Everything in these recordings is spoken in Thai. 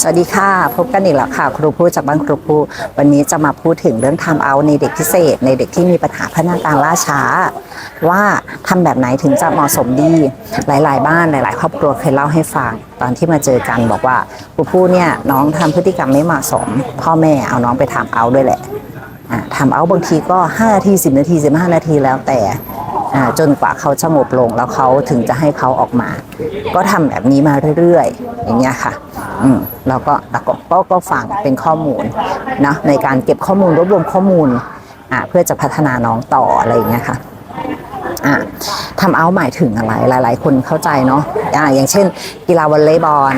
สวัสดีค่ะ พบกันอีกแล้วค่ะ ครูพูดจากบ้านครูพูวันนี้จะมาพูดถึงเรื่องทำเอาในเด็กพิเศษ ในเด็กที่มีปัญหาพัฒนาการล่าช้า ว่าทำแบบไหนถึงจะเหมาะสมดี หลาย ๆ บ้านหลาย ๆ ครอบครัวเคยเล่าให้ฟังตอนที่มาเจอกันบอกว่าครูพูเนี่ยน้องทำพฤติกรรมไม่เหมาะสม พ่อแม่เอาน้องไปทำเอาด้วยแหละทำเอาบางทีก็5นาที10 นาที 15 นาทีแล้วแต่ จนกว่าเขาสงบลงแล้วเขาถึงจะให้เขาออกมา ก็ทำแบบนี้มาเรื่อยๆ อย่างเงี้ยค่ะอืมแล้วก็แล้วก็ก็ก็ฟังเป็นข้อมูลนะในการเก็บข้อมูลรวบรวมข้อมูลอ่าเพื่อจะพัฒนาน้องต่ออะไรอย่างเงี้ยค่ะอะทำเอาหมายถึงอะไรหลาย ๆ คนเข้าใจเนาะอ่าอย่างเช่น กีฬาวอลเลย์บอล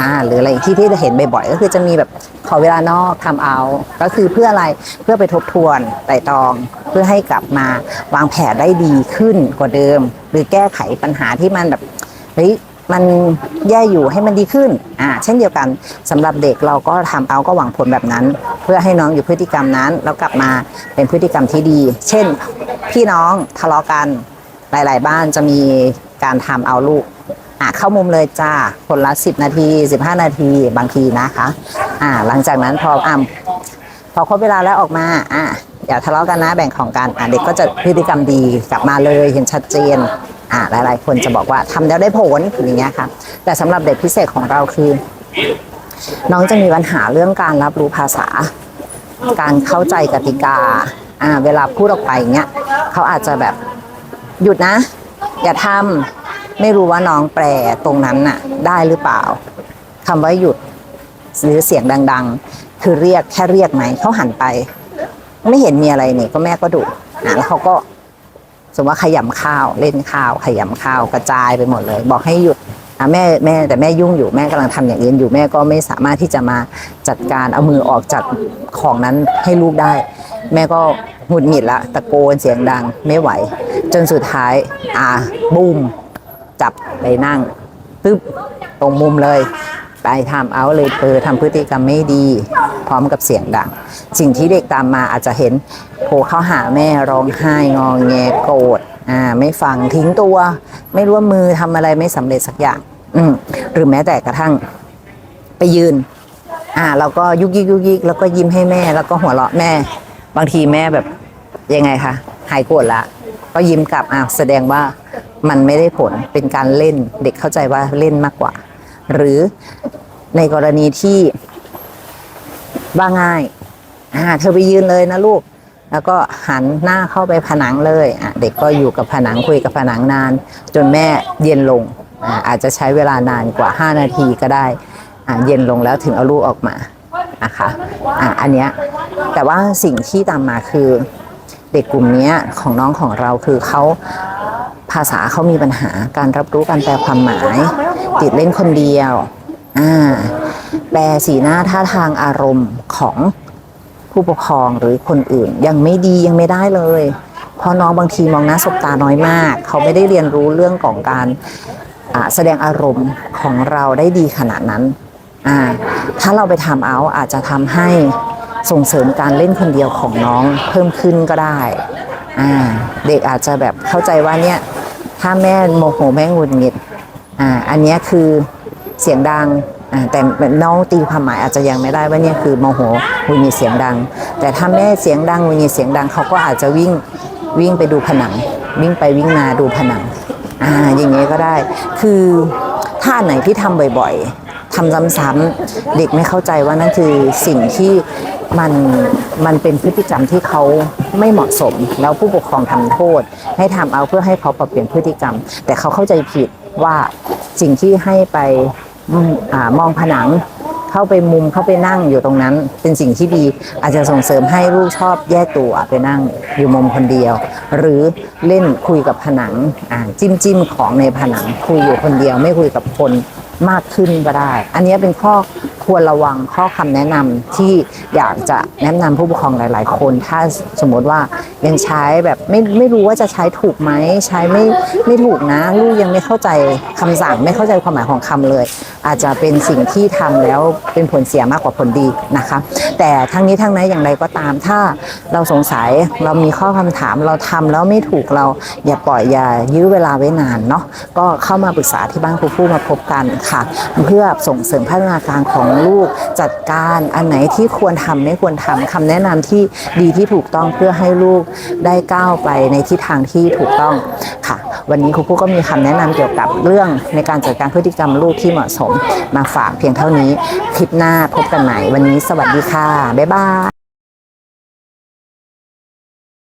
อ่าหรืออะไรที่ที่จะเห็นบ่อยๆก็คือจะมีแบบขอเวลานอกทำเอา ก็คือเพื่ออะไรเพื่อไปทบทวนไต่ตอง พื่อให้กลับมาวางแผนได้ดีขึ้นกว่าเดิม หรือแก้ไขปัญหาที่มันแบบเฮ้ยมันแย่อยู่ให้มันดีขึ้นอ่าเช่นเดียวกันสำหรับเด็กเราก็ทำเอาก็หวังผลแบบนั้น เพื่อให้น้องอยู่พฤติกรรมนั้น แล้วกลับมาเป็นพฤติกรรมที่ดี เช่น พี่น้องทะเลาะกันหลาย ๆ บ้านจะมีการทำเอาลูกอะเข้ามุมเลยจ้าคนละ 10 นาที 15 นาทีบางทีนะคะ อ่าหลังจากนั้นพออะพอครบเวลาแล้วออกมาอะ อย่าทะเลาะกันนะแบ่งของกันอะเด็กก็จะพฤติกรรมดีกลับมาเลยเห็นชัดเจนอ่าหลาย ๆ คนจะบอกว่าทำแล้วได้ผลอย่างเงี้ยค่ะแต่สำหรับเด็กพิเศษของเราคือ น้องจะมีปัญหาเรื่องการรับรู้ภาษา การเข้าใจกติกาอ่าเวลาพูดออกไปเงี้ยเขาอาจจะแบบหยุดนะ อย่าทำไม่รู้ว่าน้องแปลตรงนั้นน่ะ ได้หรือเปล่าคำว่าหยุดหรือเสียงดัง ๆ คือเรียกแค่เรียกไหมเขาหันไป ไม่เห็นมีอะไรนี่ก็แม่ก็ดุอะแล้วเขาก็สมมติว่าขยำข้าวเล่นข้าว ขยำข้าวกระจายไปหมดเลย บอกให้หยุดอะแม่แม่แต่แม่ยุ่งอยู่แม่กำลังทำอย่างอื่นอยู่แม่ก็ไม่สามารถที่จะมาจัดการเอามือออกจากของนั้นให้ลูกได้ แม่ก็หงุดหงิดละตะโกนเสียงดังไม่ไหว จนสุดท้าย อ่าบูมจับไปนั่งตึ๊บตรงมุมเลย ไปทำเอาเลยเออทำพฤติกรรมไม่ดี พร้อมกับเสียงดัง สิ่งที่เด็กตามมาอาจจะเห็นโผล่เข้าหาแม่ร้องไห้งอแงโกรธอ่าไม่ฟังทิ้งตัว ไม่รู้ว่ามือทำอะไรไม่สำเร็จสักอย่าง อืมหรือแม้แต่กระทั่งไปยืน อ่าเราก็ยุกยิกยุกยิกแล้วก็ยิ้มให้แม่แล้วก็หัวเราะแม่ บางทีแม่แบบยังไงคะหายโกรธละก็ยิ้มกลับอะแสดงว่ามันไม่ได้ผลเป็นการเล่นเด็กเข้าใจว่าเล่นมากกว่า หรือในกรณีที่ว่าง่ายอ่าเธอไปยืนเลยนะลูก แล้วก็หันหน้าเข้าไปผนังเลยอะเด็กก็อยู่กับผนังคุยกับผนังนาน จนแม่เย็นลงอ่าอาจจะใช้เวลานานกว่า 5 นาทีก็ได้อ่าเย็นลงแล้วถึงเอาลูกออกมานะคะอ่าอันเนี้ยแต่ว่าสิ่งที่ตามมาคือเด็กกลุ่มนี้ของน้องของเราคือเขาภาษาเขามีปัญหาการรับรู้การแปลความหมาย ติดเล่นคนเดียวอ่าแปลสีหน้าท่าทางอารมณ์ของผู้ปกครองหรือคนอื่น ยังไม่ดียังไม่ได้เลยเพราะน้องบางทีมองหน้าสบตาน้อยมาก เขาไม่ได้เรียนรู้เรื่องของการแสดงอารมณ์ของเราได้ดีขนาดนั้น ถ้าเราไปทำเอาอาจจะทำให้ส่งเสริมการเล่นคนเดียวของน้องเพิ่มขึ้นก็ได้ เด็กอาจจะแบบเข้าใจว่าเนี่ยถ้าแม่โมโหแม่หงุดหงิด อ่าอันนี้คือเสียงดังอ่าแต่น้องตีความหมายอาจจะยังไม่ได้ว่าเนี่ยคือโมโหหงุดหงิดเสียงดัง แต่ถ้าแม่เสียงดังหงุดหงิดเสียงดังเขาก็อาจจะวิ่งวิ่งไปดูผนัง วิ่งไปวิ่งมาดูผนังอ่าอย่างเงี้ก็ได้ คือถ้าไหนที่ทำบ่อยๆทำซ้ำๆเด็กไม่เข้าใจว่านั่นคือสิ่งที่มันมันเป็นพฤติกรรมที่เขาไม่เหมาะสม แล้วผู้ปกครองทำโทษ ให้ทำเอาเพื่อให้เขาปรับเปลี่ยนพฤติกรรม แต่เขาเข้าใจผิด ว่าสิ่งที่ให้ไปอมองผนังเข้าไปมุมเข้าไปนั่งอยู่ตรงนั้น เป็นสิ่งที่ดีอาจจะส่งเสริมให้ลูกชอบแยกตัวไปนั่งอยู่มุมคนเดียว หรือเล่นคุยกับผนังจิ้มจิ้มของในผนังคุยอยู่คนเดียวไม่คุยกับคน มากขึ้นก็ได้ อันนี้เป็นข้อควรระวังข้อคำแนะนำที่อยากจะแนะนำผู้ปกครองหลาย ๆ คน ถ้าสมมติว่ายังใช้แบบไม่ไม่รู้ว่าจะใช้ถูกไหมใช้ไม่ไม่ถูกนะ ลูกยังไม่เข้าใจคำสั่งไม่เข้าใจความหมายของคำเลย อาจจะเป็นสิ่งที่ทำแล้วเป็นผลเสียมากกว่าผลดีนะคะ แต่ทั้งนี้ทั้งนั้นอย่างไรก็ตาม ถ้าเราสงสัยเรามีข้อคำถามเราทำแล้วไม่ถูกเราอย่าปล่อยอย่ายื้อเวลาไว้นานเนาะก็เข้ามาปรึกษาที่บ้านครูผู้มาพบกันค่ะ เพื่อส่งเสริมพัฒนาการของลูกจัดการอันไหนที่ควรทำไม่ควรทำคำแนะนำที่ดีที่ถูกต้องเพื่อให้ลูกได้ก้าวไปในทิศทางที่ถูกต้องค่ะ วันนี้ครูผู้ก็มีคำแนะนำเกี่ยวกับเรื่องในการจัดการพฤติกรรมลูกที่เหมาะสมมาฝากเพียงเท่านี้ คลิปหน้าพบกันใหม่ วันนี้สวัสดีค่ะ บ๊ายบาย